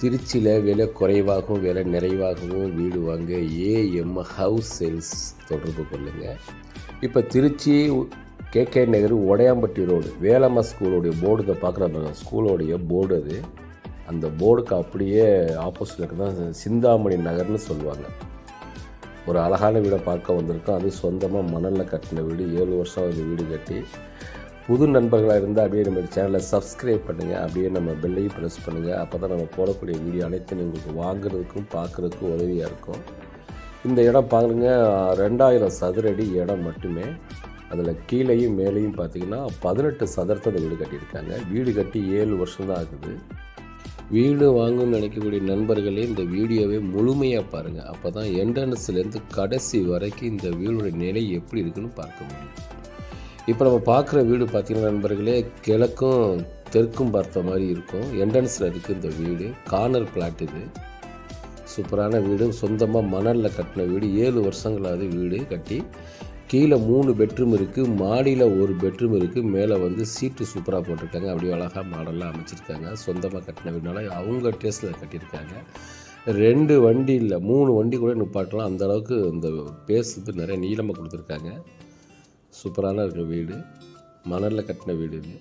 திருச்சியில் விலை குறைவாகவும் விலை நிறைவாகவும் வீடு வாங்க ஏஎம் ஹவுஸ் சேல்ஸ் தொடர்பு கொள்ளுங்கள் இப்போ Trichy K K Nagar Udaiyampatti road Velamma ஸ்கூலோடைய board இதை பார்க்குற ஸ்கூலோடைய போர்டு அது. அந்த போர்டுக்கு அப்படியே ஆப்போசிட்டில் இருக்கிறது சிந்தாமணி நகர்னு சொல்லுவாங்க. ஒரு அழகான வீடை பார்க்க வந்திருக்கோம். அது சொந்தமாக மணலில் கட்டின வீடு. ஏழு வருஷம் அந்த வீடு கட்டி. புது நண்பர்களாக இருந்தால் அப்படியே நம்ம சேனலை சப்ஸ்கிரைப் பண்ணுங்கள் அப்படியே நம்ம பெல்லையும் ப்ரெஸ் பண்ணுங்கள் அப்போ தான் நம்ம போடக்கூடிய வீடியோ அனைத்தையும் உங்களுக்கு வாங்குறதுக்கும் பார்க்குறதுக்கும் உதவியாக இருக்கும். இந்த இடம் பாருங்க. ரெண்டாயிரம் சதுரடி இடம் மட்டுமே. அதில் கீழேயும் மேலேயும் பார்த்தீங்கன்னா பதினெட்டு சதுரத்தை அந்த வீடு கட்டியிருக்காங்க. வீடு கட்டி ஏழு வருஷம் தான் ஆகுது. வீடு வாங்கணும்னு நினைக்கக்கூடிய நண்பர்களே இந்த வீடியோவை முழுமையாக பாருங்கள் அப்போ தான் என்ட்ரன்ஸ்லேருந்து கடைசி வரைக்கும் இந்த வீடோட நிலை எப்படி இருக்குன்னு பார்க்க முடியும். இப்போ நம்ம பார்க்குற வீடு பார்த்திங்கன்னா நண்பர்களே? கிழக்கும் தெற்கும் பார்த்த மாதிரி இருக்கும். என்ட்ரன்ஸில் இருக்குது இந்த வீடு. கார்னர் பிளாட் இது. சூப்பரான வீடு சொந்தமாக மணலில் கட்டின வீடு. ஏழு வருஷங்களாவது வீடு கட்டி கீழே மூணு பெட்ரூம் இருக்குது மாடியில் ஒரு பெட்ரூம் இருக்குது மேலே வந்து சீட்டு சூப்பராக போட்டிருக்காங்க. அப்படியே அழகாக மாடலாக அமைச்சிருக்காங்க. சொந்தமாக கட்டின வீடுனால அவங்க டேஸ்ட்டில் கட்டியிருக்காங்க. ரெண்டு வண்டி இல்லை மூணு வண்டி கூட நிப்பாட்டலாம். அந்தளவுக்கு இந்த பேஸ் வந்து நிறைய நீளமாக கொடுத்துருக்காங்க. சூப்பரான இருக்கிற வீடு. மணலில் கட்டின வீடு இது.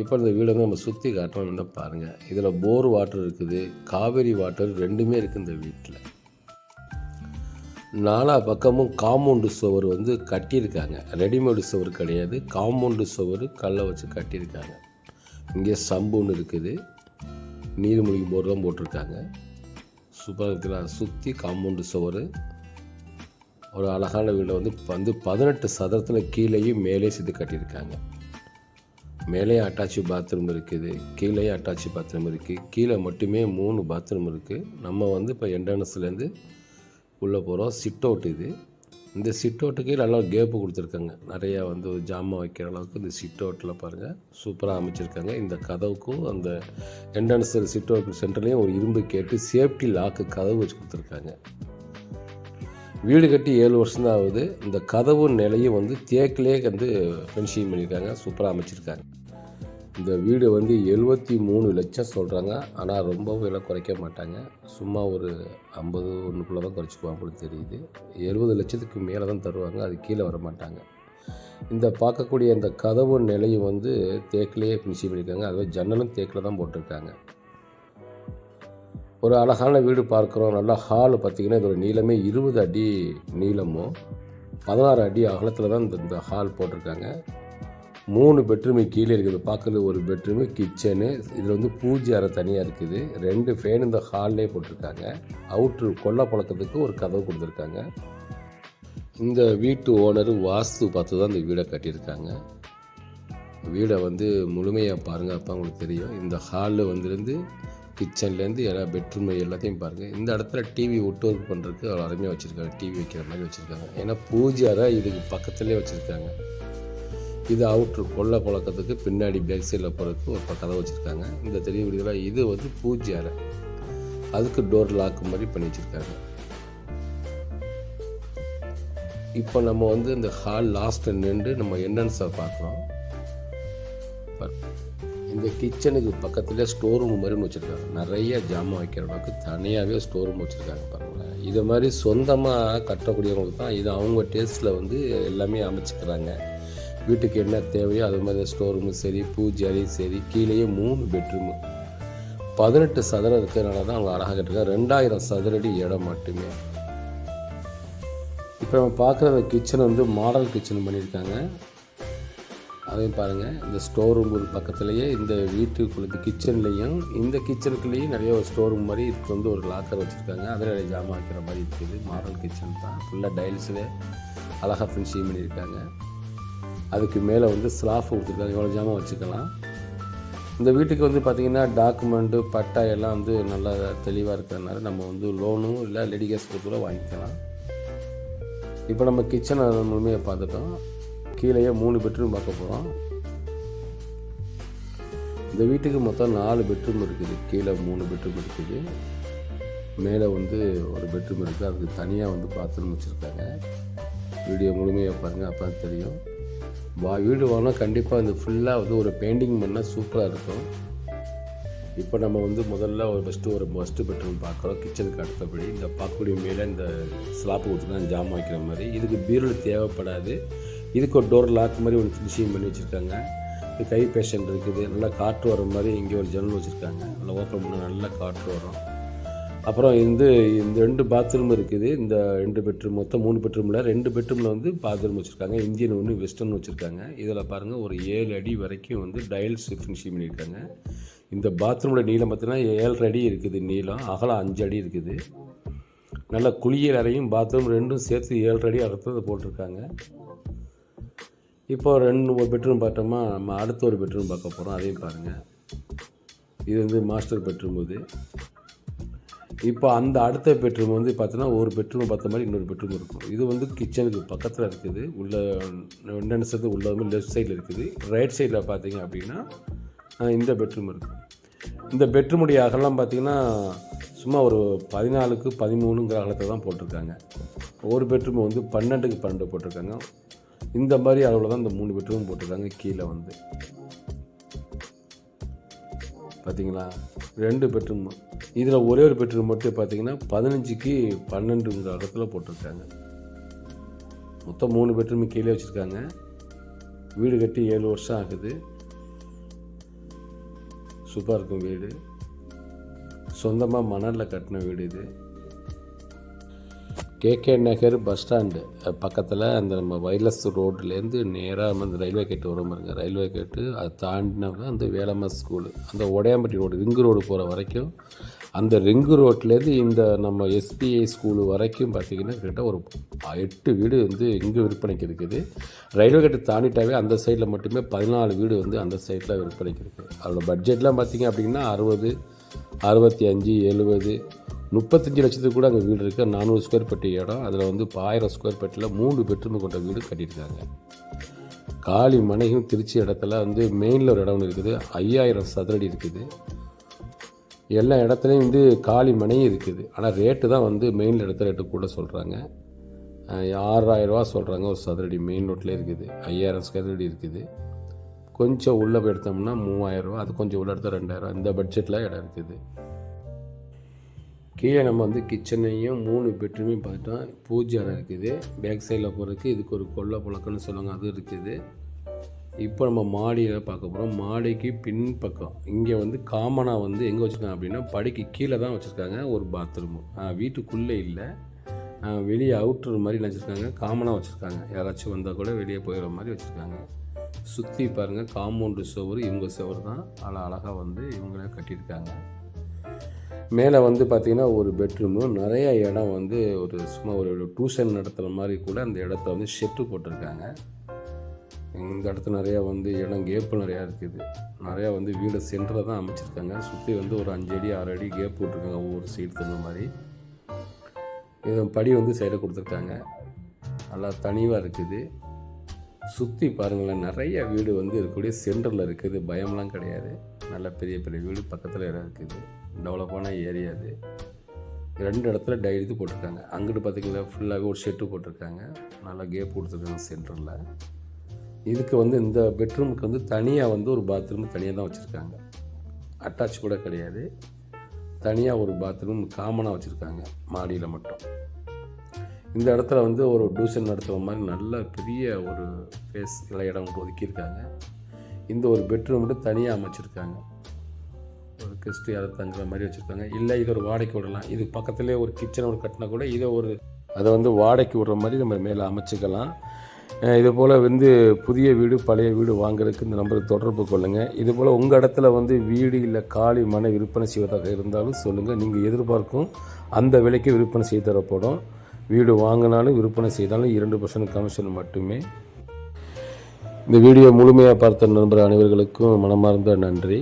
இப்போ இந்த வீடு வந்து நம்ம சுற்றி காட்டணும்னு பாருங்கள் இதில் போர் வாட்டர் இருக்குது. காவேரி வாட்டர் ரெண்டுமே இருக்குது இந்த வீட்டில் நாலா பக்கமும் காம்பவுண்டு சுவர் வந்து கட்டியிருக்காங்க. ரெடிமேடு சுவர் கிடையாது. காம்பவுண்டு சுவர் கல்லை வச்சு கட்டியிருக்காங்க. இங்கே சம்பு ஒன்று இருக்குது. நீர்மூழ்கி போர் தான் போட்டிருக்காங்க. சூப்பராக இருக்கிற சுற்றி காம்பவுண்டு சுவர். ஒரு அழகான வீடு வந்து வந்து பதினெட்டு சதுரத்தில் கீழேயும் மேலே சேர்த்து கட்டியிருக்காங்க. மேலே அட்டாச்சு பாத்ரூம் இருக்குது கீழே அட்டாச்சு பாத்ரூம் இருக்குது கீழே மட்டுமே மூணு பாத்ரூம் இருக்குது. நம்ம வந்து இப்போ என்ட்ரன்ஸ்லேருந்து உள்ளே போகிறோம் சிட் அவுட் இது. இந்த சிட் அவுட்டுக்கு நல்லா கேப்பு கொடுத்துருக்காங்க. நிறையா வந்து ஜாமான் வைக்கிற அளவுக்கு இந்த சிட் அவுட்டில் பாருங்கள் சூப்பராக அமைச்சிருக்காங்க. இந்த கதவுக்கும் அந்த என்ட்ரன்ஸ் சிட் அவுட் சென்டர்லேயும் ஒரு இரும்பு கேட்டு சேஃப்டி லாக்கு கதவு வச்சு கொடுத்துருக்காங்க. வீடு கட்டி ஏழு வருஷம் தான் ஆகுது. இந்த கதவு நிலையும் வந்து தேக்கிலே வந்து ஃபென்ஷிங் பண்ணியிருக்காங்க. சூப்பராக அமைச்சிருக்காங்க. இந்த வீடு வந்து எழுபத்தி மூணு லட்சம் சொல்கிறாங்க ஆனால் ரொம்ப விலை குறைக்க மாட்டாங்க. சும்மா ஒரு ஐம்பது ஒன்றுக்குள்ளே தான் குறைச்சிக்குவாங்க போல தெரியுது. எழுபது லட்சத்துக்கு மேலே தான் தருவாங்க. அது கீழே வர மாட்டாங்க. இந்த பார்க்கக்கூடிய இந்த கதவு நிலையும் வந்து தேக்கிலேயே ஃபினிஷிங் பண்ணியிருக்காங்க. அதுவே ஜன்னலும் தேக்கில் தான் போட்டிருக்காங்க. ஒரு அழகான வீடு பார்க்குறோம். நல்லா ஹாலு பார்த்திங்கன்னா இதோட நீளமே இருபது அடி நீளமும் பதினாறு அடி அகலத்தில் தான் இந்த இந்த ஹால் போட்டிருக்காங்க. மூணு பெட்ரூமு கீழே இருக்குது. பார்க்கறது ஒரு பெட்ரூமு கிச்சனு இதில் வந்து பூஜை அறை தனியாக இருக்குது. ரெண்டு ஃபேன் இந்த ஹால்லே போட்டிருக்காங்க. அவுட்ரு கொல்லை பழக்கத்துக்கு ஒரு கதவு கொடுத்துருக்காங்க. இந்த வீட்டு ஓனர் வாஸ்து பார்த்து தான் இந்த வீடை கட்டியிருக்காங்க. வீடை வந்து முழுமையாக பாருங்கள் அப்போ உங்களுக்கு தெரியும். இந்த ஹாலில் வந்துருந்து கிச்சன்லேருந்து எல்லா பெட்ரூம் எல்லாத்தையும் பாருங்கள் இந்த இடத்துல டிவி ஒட்டு ஒர்க் பண்ணுறதுக்கு அவ்வளோ அருமையாக வச்சுருக்காங்க டிவி வைக்கிற மாதிரி வச்சுருக்காங்க. ஏன்னா பூஜை அறை இதுக்கு பக்கத்துலேயே வச்சுருக்காங்க. இது அவுட்ரு கொள்ள பழக்கத்துக்கு பின்னாடி பேக் சைடில் போகிறதுக்கு ஒரு கதவை வச்சுருக்காங்க. இந்த தெரிய விடுதலாக இது வந்து பூஜை அறை. அதுக்கு டோர் லாக் மாதிரி பண்ணி வச்சுருக்காங்க. இப்போ நம்ம வந்து இந்த ஹால் லாஸ்ட்டில் நின்று நம்ம என்ட்ரன்ஸை பார்க்குறோம் இந்த கிச்சனுக்கு பக்கத்தில் ஸ்டோர் ரூம் மாதிரி வச்சுருக்காங்க. நிறைய ஜாமான் வைக்கிற அளவுக்கு தனியாகவே ஸ்டோர் ரூம் வச்சுருக்காங்க பாருங்களேன். இது மாதிரி சொந்தமாக கட்டக்கூடியவங்களுக்கு தான் இது அவங்க டேஸ்ட்டில் வந்து எல்லாமே அமைச்சிக்கிறாங்க. வீட்டுக்கு என்ன தேவையோ அது மாதிரி ஸ்டோர் ரூமு சரி பூஜாரியும் சரி கீழேயே மூணு பெட்ரூமு பதினெட்டு சதுரம் இருக்கிறனால தான் அவங்க அழகாக கட்டிருக்காங்க. ரெண்டாயிரம் சதுரடி இடம் மட்டுமே. இப்போ நம்ம பார்க்குற கிச்சன் வந்து மாடல் கிச்சன் பண்ணியிருக்காங்க. அதையும் பாருங்கள் இந்த ஸ்டோர் ரூம் ஒரு பக்கத்துலேயே இந்த வீட்டுக்குள்ள கிச்சன்லேயும் இந்த கிச்சனுக்குள்ளேயும் நிறைய ஒரு ஸ்டோர் ரூம் மாதிரி இதுக்கு வந்து ஒரு லாக்கர் வச்சுருக்காங்க. அதில் நிறைய ஜாமான் வைக்கிற மாதிரி இருக்குது. மாடல் கிச்சன் தான். ஃபுல்லாக டைல்ஸில் அழகாக ஃபினிஷிங் பண்ணியிருக்காங்க. அதுக்கு மேலே வந்து ஸ்லாஃப் கொடுத்துருக்காங்க. எவ்வளோ ஜாமான் வச்சுக்கலாம். இந்த வீட்டுக்கு வந்து பார்த்திங்கன்னா டாக்குமெண்ட்டு பட்டா எல்லாம் வந்து நல்லா தெளிவாக இருக்கிறதுனால நம்ம வந்து லோனும் இல்லை லெடிகேஸ் கூட வாங்கிக்கலாம். இப்போ நம்ம கிச்சனை முழுமையாக பார்த்துட்டோம். கீழேயே மூணு பெட்ரூம் பார்க்க போகிறோம் இந்த வீட்டுக்கு மொத்தம் நாலு பெட்ரூம் இருக்குது. கீழே மூணு பெட்ரூம் இருக்குது. மேலே வந்து ஒரு பெட்ரூம் இருக்குது அதுக்கு தனியாக வந்து பாத்ரூம் வச்சுருக்காங்க. வீடியோ முழுமையாக பாருங்கள் அப்போ தான் தெரியும். வா வீடு வாங்கினா கண்டிப்பாக இந்த ஃபுல்லாக வந்து ஒரு பெயிண்டிங் பண்ணால் சூப்பராக இருக்கும். இப்போ நம்ம வந்து முதல்ல ஒரு ஃபஸ்ட்டு ஒரு ஃபஸ்ட்டு பெட்ரூம் பார்க்குறோம். கிச்சனுக்கு அடுத்தபடி இந்த பார்க்கக்கூடிய மேலே இந்த ஸ்லாப்பு கொடுத்துருக்காங்க ஜாம் வைக்கிற மாதிரி. இதுக்கு பீரோல் தேவைப்படாது. இதுக்கு ஒரு டோர் லாக் மாதிரி ஒரு ஃபினிஷிங் பண்ணி வச்சுருக்காங்க. இது கை பேஷண்ட் இருக்குது. நல்லா காற்று வர மாதிரி இங்கே ஒரு ஜன்னல் வச்சுருக்காங்க. நல்லா ஓப்பன் பண்ணால் நல்லா காற்று வரும். அப்புறம் இந்த இந்த ரெண்டு பாத்ரூம் இருக்குது. இந்த ரெண்டு பெட்ரூம் மொத்தம் மூணு பெட்ரூமில் ரெண்டு பெட்ரூமில் வந்து பாத்ரூம் வச்சுருக்காங்க. இந்தியன் ஒன்று வெஸ்டர்ன் வச்சுருக்காங்க. இதில் பாருங்கள் ஒரு ஏழு அடி வரைக்கும் வந்து டைல்ஸ் ஃபினிஷிங் பண்ணியிருக்காங்க. இந்த பாத்ரூமோட நீளம் பார்த்தீங்கன்னா ஏழரை அடி இருக்குது நீளம். அகலம் அஞ்சு அடி இருக்குது. நல்ல குளியல் அறையும் பாத்ரூம் ரெண்டும் சேர்த்து ஏழரை அடி அகத்தில் போட்டிருக்காங்க. இப்போ ரெண்டு ஒரு பெட்ரூம் பார்த்தோமா நம்ம அடுத்த ஒரு பெட்ரூம் பார்க்க போகிறோம் அதையும் பாருங்கள் இது வந்து மாஸ்டர் பெட்ரூம் இது. இப்போ அந்த அடுத்த பெட்ரூம் வந்து பார்த்தோன்னா ஒரு பெட்ரூம் பார்த்த மாதிரி இன்னொரு பெட்ரூம் இருக்கும். இது வந்து கிச்சனுக்கு பக்கத்தில் இருக்குது. உள்ள என்னென்ன சேர்த்து உள்ள வந்து லெஃப்ட் சைடில் இருக்குது. ரைட் சைடில் பார்த்தீங்க அப்படின்னா இந்த பெட்ரூம் இருக்கும் இந்த பெட்ரூமுடைய அகலம் பார்த்தீங்கன்னா சும்மா ஒரு பதினாலுக்கு பதிமூணுங்கிற அகலத்தை தான் போட்டிருக்காங்க. ஒரு பெட்ரூம் வந்து பன்னெண்டுக்கு பன்னெண்டு போட்டிருக்காங்க. இந்த மாதிரி அளவில் தான் இந்த மூணு பெட்ரூம் போட்டிருக்காங்க. கீழே வந்து. பார்த்தீங்களா ரெண்டு பெட்ரூம். இதில் ஒரே ஒரு பெட்ரூம் மட்டும் பார்த்தீங்கன்னா பதினஞ்சுக்கு பன்னெண்டுங்கிற இடத்துல போட்டிருக்காங்க. மொத்தம் மூணு பெட்ரூம் கீழே வச்சுருக்காங்க. வீடு கட்டி ஏழு வருஷம் ஆகுது. சூப்பராக இருக்கும் வீடு. சொந்தமாக மணலில் கட்டின வீடு இது. கேகே நகர் பஸ் ஸ்டாண்டு பக்கத்தில் அந்த நம்ம வைலஸ் ரோட்லேருந்து நேராக அந்த ரயில்வே கேட்டு வரும் பாருங்க. ரயில்வே கேட்டு அதை தாண்டினவங்க அந்த வேலம்மா ஸ்கூலு அந்த உடையாம்பட்டி ரோடு ரிங்கு ரோடு போகிற வரைக்கும் அந்த ரிங்கு ரோட்லேருந்து இந்த நம்ம எஸ்பிஐ ஸ்கூலு வரைக்கும் பார்த்திங்கன்னா கிட்ட ஒரு எட்டு வீடு வந்து இங்கே விற்பனைக்கு இருக்குது. ரயில்வே கேட்டு தாண்டிட்டாவே அந்த சைடில் மட்டுமே பதினாலு வீடு வந்து அந்த சைடில் விற்பனைக்கு இருக்குது அதோட பட்ஜெட்லாம் பார்த்திங்க அப்படின்னா அறுபது அறுபத்தி அஞ்சு எழுபது முப்பத்தஞ்சு லட்சத்துக்கு கூட அங்கே வீடு இருக்குது நானூறு ஸ்கொயர் ஃபீட் இடம். அதில் வந்து இப்போ ஆயிரம் ஸ்கொயர் ஃபீட்டில் மூணு பெட்ரூம் கொண்ட வீடு கட்டியிருக்காங்க. காலி மனையும் திருச்சி இடத்துல வந்து மெயினில் ஒரு இடம் ஒன்று இருக்குது. ஐயாயிரம் சதுரடி இருக்குது. எல்லா இடத்துலையும் வந்து காலி மனையும் இருக்குது. ஆனால் ரேட்டு தான் வந்து மெயின் இடத்துல ரேட்டு கூட சொல்கிறாங்க ஆறாயிரரூவா சொல்கிறாங்க ஒரு சதுரடி மெயின் ரோட்லேயே இருக்குது. ஐயாயிரம் சதுரடி இருக்குது. கொஞ்சம் உள்ளே போய் எடுத்தோம்னா மூவாயிரரூவா அது கொஞ்சம் உள்ள எடுத்தால் ரெண்டாயிரம் இந்த பட்ஜெட்டில் இடம் இருக்குது. கீழே நம்ம வந்து கிச்சனையும் மூணு பெட்ரூமையும் பார்த்தோம் பூஜை அறை இருக்குது. பேக் சைடில் போகிறதுக்கு இதுக்கு ஒரு கொல்லை புழக்கம்னு சொல்லுவாங்க அது இருக்குது. இப்போ நம்ம மாடியில் பார்க்க போகிறோம் மாடிக்கு பின் பக்கம் இங்கே வந்து காமனாக வந்து எங்கே வச்சுருக்காங்க அப்படின்னா படிக்கு கீழே தான் வச்சுருக்காங்க ஒரு பாத்ரூமு வீட்டுக்குள்ளே இல்லை. வெளியே அவுட்ரு மாதிரி நினச்சிருக்காங்க காமனாக வச்சுருக்காங்க. யாராச்சும் வந்தால் கூட வெளியே போயிடுற மாதிரி வச்சுருக்காங்க. சுற்றி பாருங்கள் காம்பவுண்டு சுவர் இவங்க சுவர் தான். அழகாக வந்து இவங்களே கட்டியிருக்காங்க. மேலே வந்து பார்த்திங்கன்னா ஒரு பெட்ரூமு. நிறைய இடம் வந்து ஒரு சும்மா ஒரு டியூஷன் நடத்துகிற மாதிரி கூட அந்த இடத்த வந்து ஷெட்டு போட்டிருக்காங்க. இந்த இடத்துல நிறையா வந்து இடம் கேப்பு நிறையா இருக்குது. நிறையா வந்து வீடு சென்டரில் தான் அமைச்சிருக்காங்க. சுற்றி வந்து ஒரு அஞ்சு அடி ஆறு அடி கேப் போட்டிருக்காங்க ஒவ்வொரு சைடு தகுந்த மாதிரி. இது படி வந்து சைடில் கொடுத்துருக்காங்க. நல்லா தனிவாக இருக்குது. சுற்றி பாருங்களேன் நிறைய வீடு வந்து இருக்கக்கூடிய சென்டரில் இருக்குது. பயம்லாம் கிடையாது. நல்ல பெரிய பெரிய வீடு பக்கத்தில் இடம் இருக்குது. டெவலப்பான ஏரியா அது ரெண்டு இடத்துல டைரி போட்டிருக்காங்க. அங்கிட்டு பார்த்தீங்களா ஃபுல்லாகவே ஒரு ஷெட்டு போட்டிருக்காங்க. நல்லா கேப் கொடுத்துருக்காங்க சென்டரில் இதுக்கு வந்து இந்த பெட்ரூமுக்கு வந்து தனியாக வந்து ஒரு பாத்ரூம் தனியாக தான் வச்சுருக்காங்க. அட்டாச் கூட கிடையாது. தனியாக ஒரு பாத்ரூம் காமனாக வச்சுருக்காங்க மாடியில் மட்டும். இந்த இடத்துல வந்து ஒரு டியூஷன் நடத்துகிற மாதிரி நல்ல பெரிய ஒரு ஃபேஸ் இல்லை இடம் ஒதுக்கியிருக்காங்க. இந்த ஒரு பெட்ரூம் மட்டும் தனியாக அமைச்சிருக்காங்க. ஒரு கெஸ்ட்டு யாரும் தங்குற மாதிரி வச்சுருக்காங்க. இல்லை இது ஒரு வாடகைக்கு விடலாம். இது பக்கத்துலேயே ஒரு கிச்சன் ஒரு கட்டினா கூட இதை ஒரு அதை வந்து வாடகைக்கு விடுற மாதிரி நம்ம மேலே அமைச்சிக்கலாம். இது போல் வந்து புதிய வீடு பழைய வீடு வாங்குறதுக்கு இந்த நம்பருக்கு தொடர்பு கொள்ளுங்கள் இது போல் உங்கள் இடத்துல வந்து வீடு இல்லை காலி மன விற்பனை செய்வதாக இருந்தாலும் சொல்லுங்கள் நீங்கள் எதிர்பார்க்கும் அந்த விலைக்கு விற்பனை செய்து தரப்படும். வீடு வாங்கினாலும் விற்பனை செய்தாலும் இரண்டு பர்சன்ட் கமிஷன் மட்டுமே. இந்த வீடியோ முழுமையாக பார்த்த நண்பர் அனைவர்களுக்கும் மனமார்ந்த நன்றி.